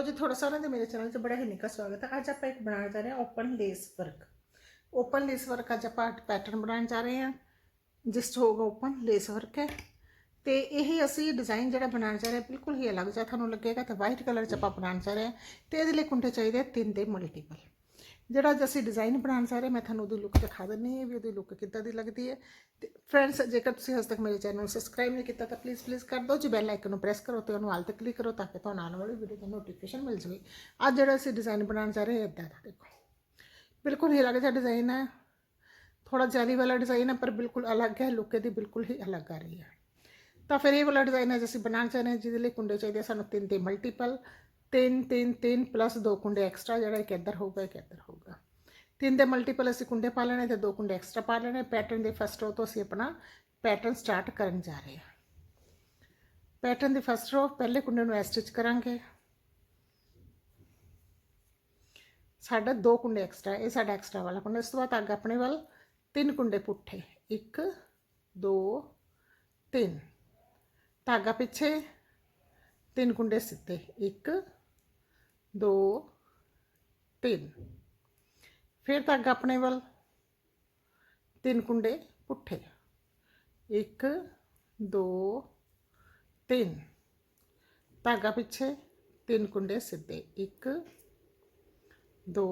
Hello ਜੀ ਤੁਹਾਡਾ ਸਾਰਿਆਂ ਦਾ ਮੇਰੇ ਚੈਨਲ 'ਤੇ ਬੜਾ ਹੀ ਨਿੱਘਾ ਸਵਾਗਤ ਹੈ। ਅੱਜ ਆਪਾਂ ਇੱਕ ਬਣਾਉਣ ਜਾ ਰਹੇ ਹਾਂ open lace work open lace work ਅੱਜ ਆਪਾਂ ਪੈਟਰਨ ਬਣਾਉਣ ਜਾ ਰਹੇ ਹਾਂ। ਜਿਸ 'ਚ ਹੋਗਾ ਓਪਨ ਲੇਸ ਵਰਕ ਹੈ। ਤੇ ਇਹ ਅਸੀਂ ਡਿਜ਼ਾਈਨ ਜਿਹੜਾ ਬਣਾਉਣ ਜਾ ਰਹੇ ਹਾਂ, ਬਿਲਕੁਲ ਹੀ ਅਲੱਗ ਜਿਹਾ ਤੁਹਾਨੂੰ ਲੱਗੇਗਾ ਤੇ ਵਾਈਟ ਕਲਰ 'ਚ ਆਪਾਂ ਬਣਾਉਣ ਜਾ ਰਹੇ ਹਾਂ। ਤੇ ਇਹਦੇ ਲਈ ਕੁੰਡੇ ਚਾਹੀਦੇ ਆ ਤਿੰਨ ਦੇ ਮਲਟੀਪਲ ਜਿਹੜਾ ਅੱਜ ਅਸੀਂ ਡਿਜ਼ਾਈਨ ਬਣਾਉਣ ਜਾ ਰਹੇ ਹਾਂ, ਮੈਂ ਤੁਹਾਨੂੰ ਉਹਦੀ ਲੁੱਕ ਦਿਖਾ ਦਿੰਨੀ ਹਾਂ ਵੀ ਉਹਦੀ ਲੁੱਕ ਕਿੱਦਾਂ ਦੀ ਲੱਗਦੀ ਹੈ। ਤੇ ਫਰੈਂਡਸ ਜੇਕਰ ਤੁਸੀਂ ਹਜੇ ਤੱਕ ਮੇਰੇ ਚੈਨਲ ਨੂੰ ਸਬਸਕ੍ਰਾਈਬ ਨਹੀਂ ਕੀਤਾ ਤਾਂ ਪਲੀਜ਼ ਪਲੀਜ਼ ਕਰ ਦਿਓ। ਜੀ ਬੈਲ ਆਈਕਨ ਨੂੰ ਪ੍ਰੈਸ ਕਰੋ ਤੇ ਉਹਨੂੰ ਆਲ ਤੇ ਕਲਿੱਕ ਕਰੋ ਤਾਂ ਕਿ ਤੁਹਾਨੂੰ ਆਉਣ ਵਾਲੀ ਵੀਡੀਓ ਦਾ ਨੋਟੀਫਿਕੇਸ਼ਨ ਮਿਲ ਜਾਵੇ। ਅੱਜ ਜਿਹੜਾ ਅਸੀਂ ਡਿਜ਼ਾਈਨ ਬਣਾਉਣ ਜਾ ਰਹੇ ਹਾਂ ਇਦਾਂ ਦਾ ਦੇਖੋ। ਬਿਲਕੁਲ ਹੀ ਅਲੱਗ ਜਿਹਾ ਡਿਜ਼ਾਈਨ ਹੈ। ਥੋੜਾ ਜਾਲੀ ਵਾਲਾ ਡਿਜ਼ਾਈਨ ਹੈ ਪਰ ਬਿਲਕੁਲ ਅਲੱਗ ਹੈ। ਲੁੱਕ ਇਹਦੀ ਬਿਲਕੁਲ ਹੀ ਅਲੱਗ ਆ ਰਹੀ ਹੈ। ਤਾਂ ਫਿਰ ਇਹ ਵਾਲਾ ਡਿਜ਼ਾਈਨ ਹੈ ਜਿਵੇਂ ਅਸੀਂ ਬਣਾਉਣਾ ਚਾਹੁੰਦੇ ਹਾਂ ਜਿਹਦੇ ਲਈ ਕੁੰਡੇ ਚਾਹੀਦੇ ਆ ਸਾਨੂੰ ਤਿੰਨ ਤੇ ਮਲਟੀਪਲ ਤਿੰਨ ਤਿੰਨ ਤਿੰਨ ਪਲੱਸ ਦੋ ਕੁੰਡੇ ਐਕਸਟਰਾ ਜਿਹੜਾ ਇੱਕ ਇੱਧਰ ਹੋਊਗਾ, ਇੱਕ ਇੱਧਰ ਹੋਊਗਾ। ਤਿੰਨ ਦੇ ਮਲਟੀਪਲ ਅਸੀਂ ਕੁੰਡੇ ਪਾ ਲੈਣੇ ਤੇ ਦੋ ਕੁੰਡੇ ਐਕਸਟਰਾ ਪਾ ਲੈਣੇ। ਪੈਟਰਨ ਦੇ ਫਸਟ ਰੋ ਤੋਂ ਅਸੀਂ ਆਪਣਾ ਪੈਟਰਨ ਸਟਾਰਟ ਕਰਨ ਜਾ ਰਹੇ ਹਾਂ। ਪੈਟਰਨ ਦੀ ਫਸਟ ਰੋ ਪਹਿਲੇ ਕੁੰਡੇ ਨੂੰ ਸਟਿਚ ਕਰਾਂਗੇ। ਸਾਡਾ ਦੋ ਕੁੰਡੇ ਐਕਸਟਰਾ ਇਹ ਸਾਡਾ ਐਕਸਟਰਾ ਵਾਲਾ ਕੁੰਡਾ। ਇਸ ਤੋਂ ਬਾਅਦ ਅੱਗ ਆਪਣੇ ਵੱਲ ਤਿੰਨ ਕੁੰਡੇ ਪੁੱਠੇ। 1 2 3 ਧਾਗਾ ਪਿੱਛੇ, ਤਿੰਨ ਕੁੰਡੇ ਸਿੱਧੇ। 1 2 3 ਫਿਰ ਧਾਗਾ ਆਪਣੇ ਵੱਲ। ਤਿੰਨ ਕੁੰਡੇ ਪੁੱਠੇ। 1 2 3 ਧਾਗਾ ਪਿੱਛੇ। ਤਿੰਨ ਕੁੰਡੇ ਸਿੱਧੇ। 1 2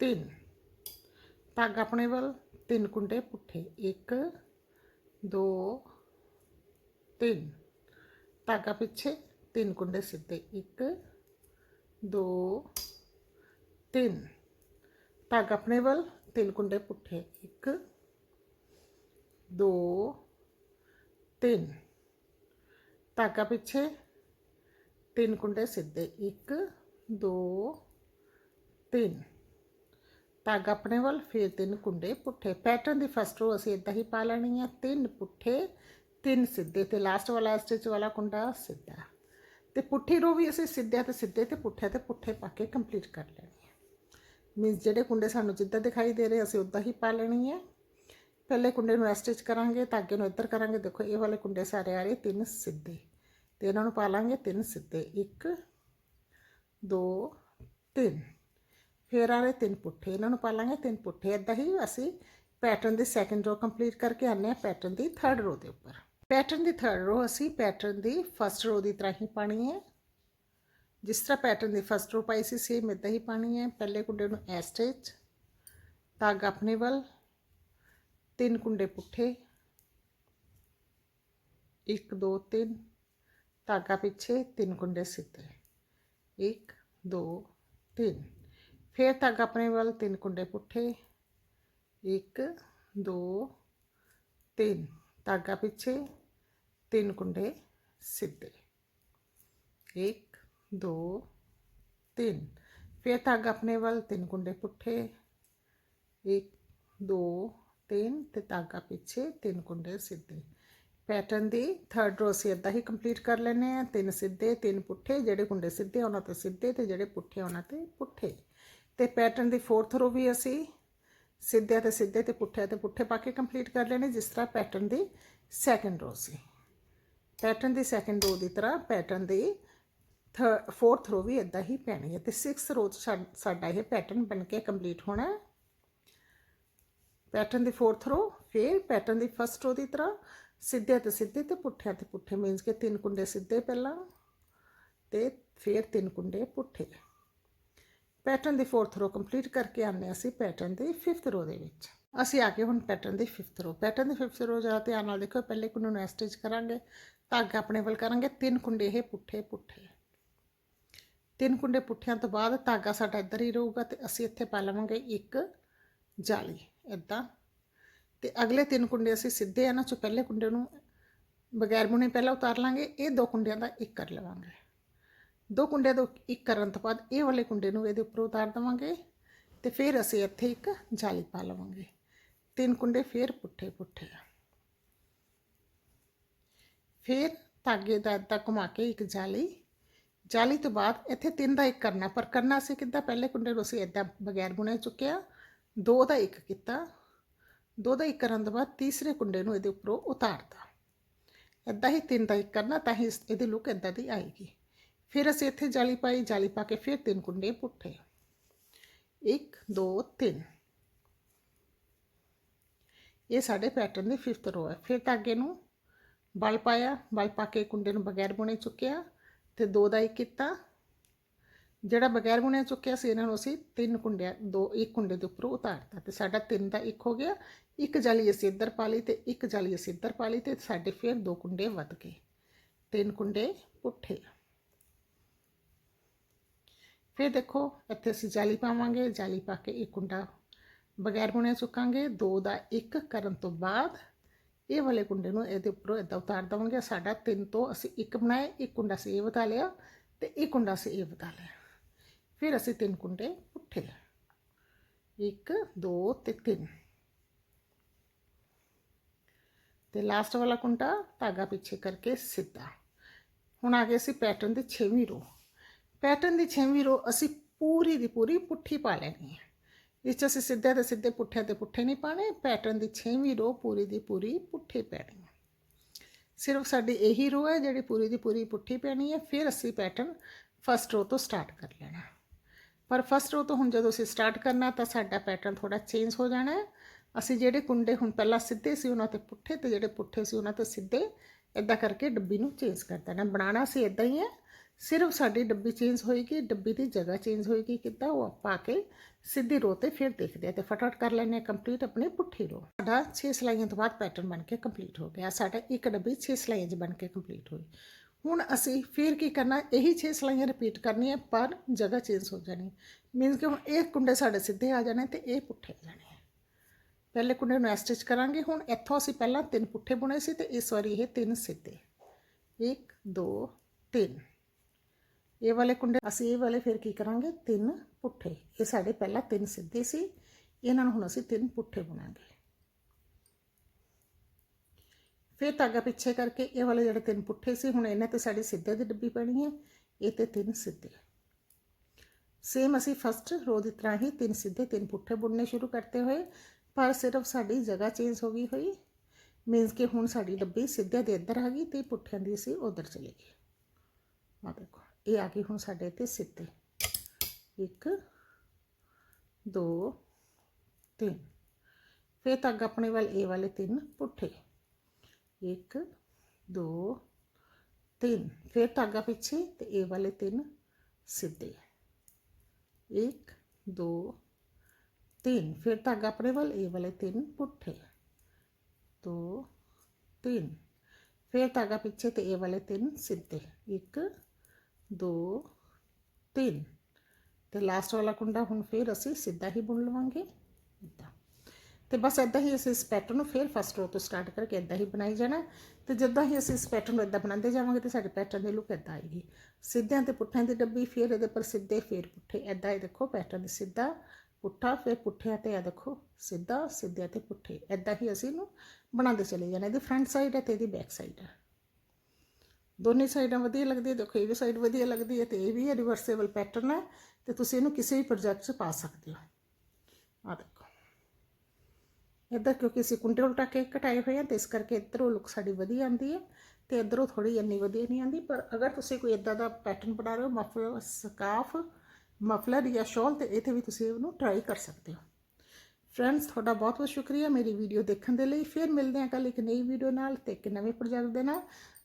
3 ਧਾਗਾ ਆਪਣੇ ਵੱਲ। ਤਿੰਨ ਕੁੰਡੇ ਪੁੱਠੇ। 1 2 3 ਧਾਗਾ ਪਿੱਛੇ। ਤਿੰਨ ਕੁੰਡੇ ਸਿੱਧੇ 1 2 3 ਧਾਗਾ ਆਪਣੇ ਵੱਲ ਤਿੰਨ ਕੁੰਡੇ ਪੁੱਠੇ 1 2 3 ਧਾਗਾ ਪਿੱਛੇ ਤਿੰਨ ਕੁੰਡੇ ਸਿੱਧੇ 1 2 3 ਧਾਗਾ ਆਪਣੇ ਵੱਲ ਫਿਰ ਤਿੰਨ ਕੁੰਡੇ ਪੁੱਠੇ ਪੈਟਰਨ ਦੀ ਫਸਟ ਰੋ ਅਸੀਂ ਇਦਾਂ ਹੀ ਪਾ ਲੈਣੀ ਹੈ ਤਿੰਨ ਪੁੱਠੇ ਤਿੰਨ ਸਿੱਧੇ ਤੇ ਲਾਸਟ ਵਾਲਾ ਸਟਿਚ ਵਾਲਾ ਕੁੰਡਾ ਸਿੱਧਾ ਤੇ ਪੁੱਠੀ ਰੋ ਵੀ ਅਸੀਂ ਸਿੱਧੇ ਤੇ ਸਿੱਧੇ ਤੇ ਪੁੱਠੇ ਤੇ ਪੁੱਠੇ ਪਾ ਕੇ ਕੰਪਲੀਟ ਕਰ ਲੈਣੀ ਹੈ। ਮੀਨਸ ਜਿਹੜੇ ਕੁੰਡੇ ਸਾਨੂੰ ਜਿੱਦਾਂ ਦਿਖਾਈ ਦੇ ਰਹੇ, ਅਸੀਂ ਉਦਾਂ ਹੀ ਪਾ ਲੈਣੀ ਹੈ। ਪਹਿਲੇ ਕੁੰਡੇ ਨੂੰ ਸਟਿਚ ਕਰਾਂਗੇ ਧਾਗੇ ਨੂੰ ਇੱਧਰ ਕਰਾਂਗੇ। ਦੇਖੋ, ਇਹ ਵਾਲੇ ਕੁੰਡੇ ਸਾਰੇ ਆ ਰਹੇ, ਤਿੰਨ ਸਿੱਧੇ। ਤੇ ਇਹਨਾਂ ਨੂੰ ਪਾ ਲਾਂਗੇ ਤਿੰਨ ਸਿੱਧੇ। 1 2 3 ਫਿਰ ਆ ਰਹੇ ਤਿੰਨ ਪੁੱਠੇ। ਇਹਨਾਂ ਨੂੰ ਪਾ ਲਾਂਗੇ ਤਿੰਨ ਪੁੱਠੇ। ਇਦਾਂ ਹੀ ਅਸੀਂ ਪੈਟਰਨ ਦੀ ਸੈਕੰਡ ਰੋ ਕੰਪਲੀਟ ਕਰਕੇ ਆਨੇ ਆ ਪੈਟਰਨ ਦੀ ਥਰਡ ਰੋ ਦੇ ਉੱਪਰ। ਪੈਟਰਨ ਦੀ ਥਰਡ ਰੋ ਅਸੀਂ ਪੈਟਰਨ ਦੀ ਫਸਟ ਰੋ ਦੀ ਤਰ੍ਹਾਂ ਹੀ ਪਾਣੀ ਹੈ। ਜਿਸ ਤਰ੍ਹਾਂ ਪੈਟਰਨ ਦੀ ਫਸਟ ਰੋ ਪਾਈ ਸੀ ਸੇਮ ਇਦਾਂ ਹੀ ਪਾਣੀ ਹੈ। ਪਹਿਲੇ ਕੁੰਡੇ ਨੂੰ ਐ ਸਟਿਚ ਧਾਗਾ ਆਪਣੇ ਵੱਲ, ਤਿੰਨ ਕੁੰਡੇ ਪੁੱਠੇ 1 2 3 ਧਾਗਾ ਪਿੱਛੇ, ਤਿੰਨ ਕੁੰਡੇ ਸਿੱਧੇ 1 2 3 ਫਿਰ ਧਾਗਾ ਆਪਣੇ ਵੱਲ, ਤਿੰਨ ਕੁੰਡੇ ਪੁੱਠੇ 1 2 3 ਧਾਗਾ ਪਿੱਛੇ ਤਿੰਨ ਕੁੰਡੇ ਸਿੱਧੇ। 1 2 3 ਫਿਰ ਧਾਗਾ ਆਪਣੇ ਵੱਲ ਤਿੰਨ ਕੁੰਡੇ ਪੁੱਠੇ। 1 2 3 ਤੇ ਧਾਗਾ ਪਿੱਛੇ ਤਿੰਨ ਕੁੰਡੇ ਸਿੱਧੇ। ਪੈਟਰਨ ਦੀ ਥਰਡ ਰੋ ਅਸੀਂ ਇਦਾਂ ਹੀ ਕੰਪਲੀਟ ਕਰ ਲੈਨੇ ਆ ਤਿੰਨ ਸਿੱਧੇ, ਤਿੰਨ ਪੁੱਠੇ। ਜਿਹੜੇ ਕੁੰਡੇ ਸਿੱਧੇ, ਉਹਨਾਂ ਤੇ ਸਿੱਧੇ ਤੇ ਜਿਹੜੇ ਪੁੱਠੇ, ਉਹਨਾਂ ਤੇ ਪੁੱਠੇ। ਤੇ ਪੈਟਰਨ ਦੀ ਫੋਰਥ ਰੋ ਵੀ ਅਸੀਂ ਸਿੱਧੇ ਤੇ ਸਿੱਧੇ ਤੇ ਪੁੱਠੇ ਤੇ ਪੁੱਠੇ ਪਾ ਕੇ ਕੰਪਲੀਟ ਕਰ ਲੈਣੇ ਜਿਸ ਤਰ੍ਹਾਂ ਪੈਟਰਨ ਦੀ ਸੈਕੰਡ ਰੋ ਸੀ। ਪੈਟਰਨ ਦੀ ਸੈਕੰਡ ਰੋ ਦੀ ਤਰ੍ਹਾਂ ਪੈਟਰਨ ਦੀ ਫੋਰਥ ਰੋ ਵੀ ਇਦਾਂ ਹੀ ਪੈਣੀ ਹੈ ਤੇ 6th ਰੋ 'ਚ ਸਾਡਾ ਇਹ ਪੈਟਰਨ ਬਣ ਕੇ ਕੰਪਲੀਟ ਹੋਣਾ ਹੈ। ਪੈਟਰਨ ਦੀ ਫੋਰਥ ਰੋ ਫਿਰ ਪੈਟਰਨ ਦੀ ਫਸਟ ਰੋ ਦੀ ਤਰ੍ਹਾਂ ਸਿੱਧੇ ਤੇ ਸਿੱਧੇ ਤੇ ਪੁੱਠਿਆਂ ਤੇ ਪੁੱਠੇ ਮੀਨਸ ਕਿ ਤਿੰਨ ਕੁੰਡੇ ਸਿੱਧੇ ਪਹਿਲਾਂ ਤੇ ਫਿਰ ਤਿੰਨ ਕੁੰਡੇ ਪੁੱਠੇ। ਪੈਟਰਨ ਦੀ ਫੋਰਥ ਰੋ ਕੰਪਲੀਟ ਕਰਕੇ ਆਨੇ ਅਸੀਂ ਪੈਟਰਨ ਦੀ ਫਿਫਥ ਰੋ ਦੇ ਵਿੱਚ। ਅਸੀਂ ਆ ਕੇ ਹੁਣ ਪੈਟਰਨ ਦੀ ਫਿਫਥ ਰੋ ਪੈਟਰਨ ਦੀ ਫਿਫਥ ਰੋ ਜਰਾ ਧਿਆਨ ਨਾਲ ਦੇਖੋ, ਪਹਿਲੇ ਕੁੰਡੇ ਨੂੰ ਸਟਿਚ ਕਰਾਂਗੇ ਧਾਗਾ ਆਪਣੇ ਵੱਲ ਕਰਾਂਗੇ, ਤਿੰਨ ਕੁੰਡੇ ਇਹ ਪੁੱਠੇ ਪੁੱਠੇ। ਤਿੰਨ ਕੁੰਡੇ ਪੁੱਠਿਆਂ ਤੋਂ ਬਾਅਦ ਧਾਗਾ ਸਾਡਾ ਇੱਧਰ ਹੀ ਰਹੂਗਾ ਤੇ ਅਸੀਂ ਇੱਥੇ ਪਾ ਲਵਾਂਗੇ ਇੱਕ ਜਾਲੀ ਇਦਾਂ ਤੇ ਅਗਲੇ ਤਿੰਨ ਕੁੰਡੇ ਅਸੀਂ ਸਿੱਧੇ ਇਹਨਾਂ ਚੋਂ ਪਹਿਲੇ ਕੁੰਡੇ ਨੂੰ ਬਗੈਰ ਬੁਣੇ ਪਹਿਲਾਂ ਉਤਾਰ ਲਾਂਗੇ, ਇਹ ਦੋ ਕੁੰਡਿਆਂ ਦਾ ਇੱਕ ਕਰ ਲਵਾਂਗੇ। ਦੋ ਕੁੰਡਿਆਂ ਤੋਂ ਇੱਕ ਕਰਨ ਤੋਂ ਬਾਅਦ ਇਹ ਵਾਲੇ ਕੁੰਡੇ ਨੂੰ ਇਹਦੇ ਉੱਪਰ ਉਤਾਰ ਦਵਾਂਗੇ ਤੇ ਫਿਰ ਅਸੀਂ ਇੱਥੇ ਇੱਕ ਜਾਲੀ ਪਾ ਲਵਾਂਗੇ। ਤਿੰਨ ਕੁੰਡੇ ਫਿਰ ਪੁੱਠੇ ਪੁੱਠੇ ਆ। ਫਿਰ ਧਾਗੇ ਦਾ ਇੱਦਾਂ ਘੁਮਾ ਕੇ ਇੱਕ ਜਾਲੀ ਜਾਲੀ ਤੋਂ ਬਾਅਦ ਇੱਥੇ ਤਿੰਨ ਦਾ ਇੱਕ ਕਰਨਾ, ਪਰ ਕਰਨਾ ਅਸੀਂ ਕਿੱਦਾਂ? ਪਹਿਲੇ ਕੁੰਡੇ ਨੂੰ ਅਸੀਂ ਇੱਦਾਂ ਬਗੈਰ ਬੁਣੇ ਚੁੱਕਿਆ, ਦੋ ਦਾ ਇੱਕ ਕੀਤਾ, ਦੋ ਦਾ ਇੱਕ ਕਰਨ ਤੋਂ ਬਾਅਦ ਤੀਸਰੇ ਕੁੰਡੇ ਨੂੰ ਇਹਦੇ ਉੱਪਰੋਂ ਉਤਾਰਤਾ। ਇੱਦਾਂ ਹੀ ਤਿੰਨ ਦਾ ਇੱਕ ਕਰਨਾ, ਤਾਂ ਹੀ ਇਹਦੀ ਲੁੱਕ ਇੱਦਾਂ ਦੀ ਆਏਗੀ। ਫਿਰ ਅਸੀਂ ਇੱਥੇ ਜਾਲੀ ਪਾਈ, ਜਾਲੀ ਪਾ ਕੇ ਫਿਰ ਤਿੰਨ ਕੁੰਡੇ ਪੁੱਠੇ। 1 2 3 ਇਹ ਸਾਡੇ ਪੈਟਰਨ ਦੀ 5th ਰੋ ਹੈ। ਫਿਰ ਧਾਗੇ ਨੂੰ ਬਲ ਪਾਇਆ ਬਲ ਪਾ ਕੇ ਕੁੰਡੇ ਨੂੰ ਬਗੈਰ ਬੁਣੇ ਚੁੱਕਿਆ ਤੇ ਦੋ ਦਾ ਇੱਕ ਕੀਤਾ। ਜਿਹੜਾ ਬਗੈਰ ਬੁਣਿਆ ਚੁੱਕਿਆ ਸੀ, ਇਹਨਾਂ ਨੂੰ ਅਸੀਂ ਤਿੰਨ ਕੁੰਡਿਆਂ, ਦੋ, ਇੱਕ ਕੁੰਡੇ ਦੇ ਉੱਪਰੋਂ ਉਤਾਰਤਾ ਤੇ ਸਾਡਾ ਤਿੰਨ ਦਾ ਇੱਕ ਹੋ ਗਿਆ। ਇੱਕ ਜਾਲੀ ਅਸੀਂ ਇੱਧਰ ਪਾ ਲਈ ਤੇ ਇੱਕ ਜਾਲੀ ਅਸੀਂ ਇੱਧਰ ਪਾ ਲਈ ਤੇ ਸਾਡੇ ਫਿਰ ਦੋ ਕੁੰਡੇ ਵੱਧ ਗਏ। ਤਿੰਨ ਕੁੰਡੇ ਪੁੱਠੇ। ਫਿਰ ਦੇਖੋ, ਇੱਥੇ ਅਸੀਂ ਜਾਲੀ ਪਾਵਾਂਗੇ, ਜਾਲੀ ਪਾ ਕੇ ਇੱਕ ਕੁੰਡਾ ਬਗੈਰ ਬੁਣਿਆ ਚੁੱਕਾਂਗੇ, ਦੋ ਦਾ ਇੱਕ ਕਰਨ ਤੋਂ ਬਾਅਦ ਇਹ ਵਾਲੇ ਕੁੰਡੇ ਨੂੰ ਇਹਦੇ ਉੱਪਰੋਂ ਇਦਾਂ ਉਤਾਰ ਦਵਾਂਗੇ। ਸਾਡਾ ਤਿੰਨ ਤੋਂ ਅਸੀਂ ਇੱਕ ਬਣਾਏ, ਇੱਕ ਕੁੰਡਾ ਸੀ ਇਹ ਵਧਾ ਲਿਆ ਤੇ ਇੱਕ ਕੁੰਡਾ ਸੀ ਇਹ ਵਧਾ ਲਿਆ। ਫਿਰ ਅਸੀਂ ਤਿੰਨ ਕੁੰਡੇ ਪੁੱਠੇ 1 2 ਤੇ 3 ਤੇ ਲਾਸਟ ਵਾਲਾ ਕੁੰਡਾ ਧਾਗਾ ਪਿੱਛੇ ਕਰਕੇ ਸਿੱਧਾ। ਹੁਣ ਆ ਗਏ ਅਸੀਂ ਪੈਟਰਨ ਦੀ 6ਵੀਂ ਰੋ ਪੈਟਰਨ ਦੀ 6ਵੀਂ ਰੋ ਅਸੀਂ ਪੂਰੀ ਦੀ ਪੂਰੀ ਪੁੱਠੀ ਪਾ ਲੈਣੀ ਹੈ ਇਸ 'ਚ ਅਸੀਂ ਸਿੱਧੇ ਤੇ ਸਿੱਧੇ ਪੁੱਠੇ ਤੇ ਪੁੱਠੇ ਨਹੀਂ ਪਾਣੇ ਪੈਟਰਨ ਦੀ 6ਵੀਂ ਰੋ ਪੂਰੀ ਦੀ ਪੂਰੀ ਪੁੱਠੀ ਪੈਣੀ ਹੈ ਸਿਰਫ ਸਾਡੀ ਇਹੀ ਰੋ ਹੈ ਜਿਹੜੀ ਪੂਰੀ ਦੀ ਪੂਰੀ ਪੁੱਠੀ ਪੈਣੀ ਹੈ ਫਿਰ ਅਸੀਂ ਪੈਟਰਨ ਫਸਟ ਰੋ ਤੋਂ ਸਟਾਰਟ ਕਰ ਲੈਣਾ। ਪਰ ਫਸਟ ਰੋ ਤੋਂ ਹੁਣ ਜਦੋਂ ਅਸੀਂ ਸਟਾਰਟ ਕਰਨਾ, ਤਾਂ ਸਾਡਾ ਪੈਟਰਨ ਥੋੜਾ ਚੇਂਜ ਹੋ ਜਾਣਾ ਹੈ। ਅਸੀਂ ਜਿਹੜੇ ਕੁੰਡੇ ਹੁਣ ਪਹਿਲਾਂ ਸਿੱਧੇ ਸੀ, ਉਹਨਾਂ ਤੇ ਪੁੱਠੇ, ਤੇ ਜਿਹੜੇ ਪੁੱਠੇ ਸੀ, ਉਹਨਾਂ ਤੇ ਸਿੱਧੇ ਇਦਾਂ ਕਰਕੇ ਡੱਬੀ ਨੂੰ ਚੇਂਜ ਕਰ ਦੇਣਾ। ਬਣਾਉਣਾ ਸੀ ਇਦਾਂ ਹੀ ਹੈ। ਸਿਰਫ ਸਾਡੀ ਡੱਬੀ ਚੇਂਜ ਹੋਏਗੀ ਡੱਬੀ ਦੀ ਜਗ੍ਹਾ ਚੇਂਜ ਹੋਏਗੀ ਕਿੱਦਾਂ ਉਹ ਪਾ ਕੇ ਸਿੱਧੀ ਰੋ ਤੇ ਫਿਰ ਦੇਖਦੇ ਆ ਤੇ ਫਟਾਫਟ ਕਰ ਲੈਣੇ ਕੰਪਲੀਟ ਆਪਣੀ ਪੁੱਠੀ ਰੋ ਸਾਡਾ 6 ਸਲਾਈਆਂ ਤੋਂ ਬਾਅਦ ਪੈਟਰਨ ਬਣ ਕੇ ਕੰਪਲੀਟ ਹੋ ਗਿਆ ਸਾਡਾ ਇੱਕ ਡੱਬੀ 6 ਸਲਾਈਆਂ 'ਚ ਬਣ ਕੇ ਕੰਪਲੀਟ ਹੋਈ ਹੁਣ ਅਸੀਂ ਫਿਰ ਕੀ ਕਰਨਾ ਇਹੀ 6 ਸਲਾਈਆਂ ਰਿਪੀਟ ਕਰਨੀਆਂ ਪਰ ਜਗ੍ਹਾ ਚੇਂਜ ਹੋ ਜਾਣੀ ਮੀਨਸ ਕਿ ਹੁਣ ਇਹ ਕੁੰਡੇ ਸਾਡੇ ਸਿੱਧੇ ਆ ਜਾਣੇ ਤੇ ਇਹ ਪੁੱਠੇ ਆ ਜਾਣੇ ਪਹਿਲੇ ਕੁੰਡੇ ਨੂੰ ਸਟਿਚ ਕਰਾਂਗੇ ਹੁਣ ਇੱਥੋਂ ਅਸੀਂ ਪਹਿਲਾਂ ਤਿੰਨ ਪੁੱਠੇ ਬੁਣੇ ਸੀ ਤੇ ਇਸ ਵਾਰੀ ਇਹ ਤਿੰਨ ਸਿੱਧੇ 1 2 3 ਇਹ ਵਾਲੇ ਕੁੰਡੇ ਅਸੀਂ ਇਹ ਵਾਲੇ ਫਿਰ ਕੀ ਕਰਾਂਗੇ ਤਿੰਨ ਪੁੱਠੇ ਇਹ ਸਾਡੇ ਪਹਿਲਾਂ ਤਿੰਨ ਸਿੱਧੇ ਸੀ ਇਹਨਾਂ ਨੂੰ ਹੁਣ ਅਸੀਂ ਤਿੰਨ ਪੁੱਠੇ ਬੁਣਾਂਗੇ ਫਿਰ ਧਾਗਾ ਪਿੱਛੇ ਕਰਕੇ ਇਹ ਵਾਲੇ ਜਿਹੜੇ ਤਿੰਨ ਪੁੱਠੇ ਸੀ ਹੁਣ ਇਹਨਾਂ ਤੇ ਸਾਡੀ ਸਿੱਧੇ ਦੀ ਡੱਬੀ ਪੈਣੀ ਹੈ ਇਹ ਤੇ ਤਿੰਨ ਸਿੱਧੇ ਸੇਮ ਅਸੀਂ ਫਸਟ ਰੋ ਦੀ ਤਰ੍ਹਾਂ ਹੀ ਤਿੰਨ ਸਿੱਧੇ ਤਿੰਨ ਪੁੱਠੇ ਬੁਣਨੇ ਸ਼ੁਰੂ ਕਰਤੇ ਹੋਏ ਪਰ ਸਿਰਫ ਸਾਡੀ ਜਗ੍ਹਾ ਚੇਂਜ ਹੋ ਗਈ ਹੋਈ ਮੀਨਸ ਕਿ ਹੁਣ ਸਾਡੀ ਡੱਬੀ ਸਿੱਧੇ ਦੇ ਇੱਧਰ ਆ ਗਈ ਤੇ ਪੁੱਠਿਆਂ ਦੀ ਅਸੀਂ ਉਧਰ ਚਲੇ ਗਏ ਆ ਦੇਖੋ ਇਹ ਆ ਗਈ ਹੁਣ ਸਾਡੇ ਤੇ ਸਿੱਧੇ 1 2 3 ਫਿਰ ਤੱਕ ਆਪਣੇ ਵੱਲ ਇਹ ਵਾਲੇ ਤਿੰਨ ਪੁੱਠੇ 1 2 3 ਫਿਰ ਧਾਗਾ ਪਿੱਛੇ ਤੇ ਇਹ ਵਾਲੇ ਤਿੰਨ ਸਿੱਧੇ 1 2 3 ਫਿਰ ਧਾਗਾ ਆਪਣੇ ਵੱਲ ਇਹ ਵਾਲੇ ਤਿੰਨ ਪੁੱਠੇ 2 3 ਫਿਰ ਧਾਗਾ ਪਿੱਛੇ ਤੇ ਇਹ ਵਾਲੇ ਤਿੰਨ ਸਿੱਧੇ 1 2 3 ਤੇ ਲਾਸਟ ਵਾਲਾ ਕੁੰਡਾ ਹੁਣ ਫਿਰ ਅਸੀਂ ਸਿੱਧਾ ਹੀ ਬੁਣ ਲਵਾਂਗੇ ਇਦਾਂ ਤੇ ਬਸ ਇਦਾਂ ਹੀ ਅਸੀਂ ਇਸ ਪੈਟਰਨ ਨੂੰ ਫਿਰ ਫਸਟ ਰੋ ਤੋਂ ਸਟਾਰਟ ਕਰਕੇ ਇਦਾਂ ਹੀ ਬਣਾਈ ਜਾਣਾ ਤੇ ਜਦੋਂ ਹੀ ਅਸੀਂ ਇਸ ਪੈਟਰਨ ਨੂੰ ਇਦਾਂ ਬਣਾਉਂਦੇ ਜਾਵਾਂਗੇ ਤੇ ਸਾਡੇ ਪੈਟਰਨ ਦੀ ਲੁੱਕ ਇਦਾਂ ਆਏਗੀ ਸਿੱਧਿਆਂ ਤੇ ਪੁੱਠਿਆਂ ਦੀ ਡੱਬੀ ਫਿਰ ਇਹਦੇ ਪਰ ਸਿੱਧੇ ਫਿਰ ਪੁੱਠੇ ਇਦਾਂ ਇਹ ਦੇਖੋ ਪੈਟਰਨ ਸਿੱਧਾ ਪੁੱਠਾ ਫਿਰ ਪੁੱਠਿਆਂ ਤੇ ਆ ਦੇਖੋ ਸਿੱਧਾ ਸਿੱਧਿਆਂ ਤੇ ਪੁੱਠੇ ਇਦਾਂ ਹੀ ਅਸੀਂ ਇਹਨੂੰ ਬਣਾਉਂਦੇ ਚਲੇ ਜਾਣਾ ਇਹਦੀ ਫਰੰਟ ਸਾਈਡ ਹੈ ਤੇ ਇਹਦੀ ਬੈਕ ਸਾਈਡ ਹੈ ਦੋਨੇ ਸਾਈਡਾਂ ਵਧੀਆ ਲੱਗਦੀਆਂ ਦੇਖੋ ਇਹ ਵੀ ਸਾਈਡ ਵਧੀਆ ਲੱਗਦੀ ਹੈ ਤੇ ਇਹ ਵੀ ਰਿਵਰਸੇਬਲ ਪੈਟਰਨ ਹੈ ਤੇ ਤੁਸੀਂ ਇਹਨੂੰ ਕਿਸੇ ਵੀ ਪ੍ਰੋਜੈਕਟ 'ਚ ਪਾ ਸਕਦੇ ਹੋ। ਆ ਦੇਖੋ। ਇੱਧਰ ਕਿਉਂਕਿ ਅਸੀਂ ਕੁੰਡੇ ਉਲਟਾ ਕੇ ਕਟਾਏ ਹੋਏ ਆ ਤੇ ਇਸ ਕਰਕੇ ਇੱਧਰੋਂ ਲੁੱਕ ਸਾਡੀ ਵਧੀਆ ਆਉਂਦੀ ਹੈ ਤੇ ਇੱਧਰੋਂ ਥੋੜੀ ਇੰਨੀ ਵਧੀਆ ਨਹੀਂ ਆਉਂਦੀ, ਪਰ ਅਗਰ ਤੁਸੀਂ ਕੋਈ ਇਦਾਂ ਦਾ ਪੈਟਰਨ ਬਣਾ ਰਹੇ ਹੋ ਮਫਲਰ ਸਕਾਫ ਮਫਲਰ ਜਾਂ ਸ਼ਾਲ ਤੇ ਇਹ ਤੇ ਵੀ ਤੁਸੀਂ ਉਹਨੂੰ ਟਰਾਈ ਕਰ ਸਕਦੇ ਹੋ। ਫਰੈਂਡਸ ਤੁਹਾਡਾ ਬਹੁਤ ਬਹੁਤ ਸ਼ੁਕਰੀਆ ਮੇਰੀ ਵੀਡੀਓ ਦੇਖਣ ਦੇ ਲਈ। ਫਿਰ ਮਿਲਦੇ ਹਾਂ ਕੱਲ ਇੱਕ ਨਈ ਵੀਡੀਓ ਨਾਲ ਤੇ ਇੱਕ ਨਵੇਂ ਪ੍ਰੋਜੈਕਟ ਦੇ ਨਾਲ।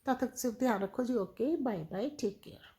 ਤਦ ਤੱਕ ਸਿਰਫ ਧਿਆਨ ਰੱਖੋ ਜੀ okay bye bye take care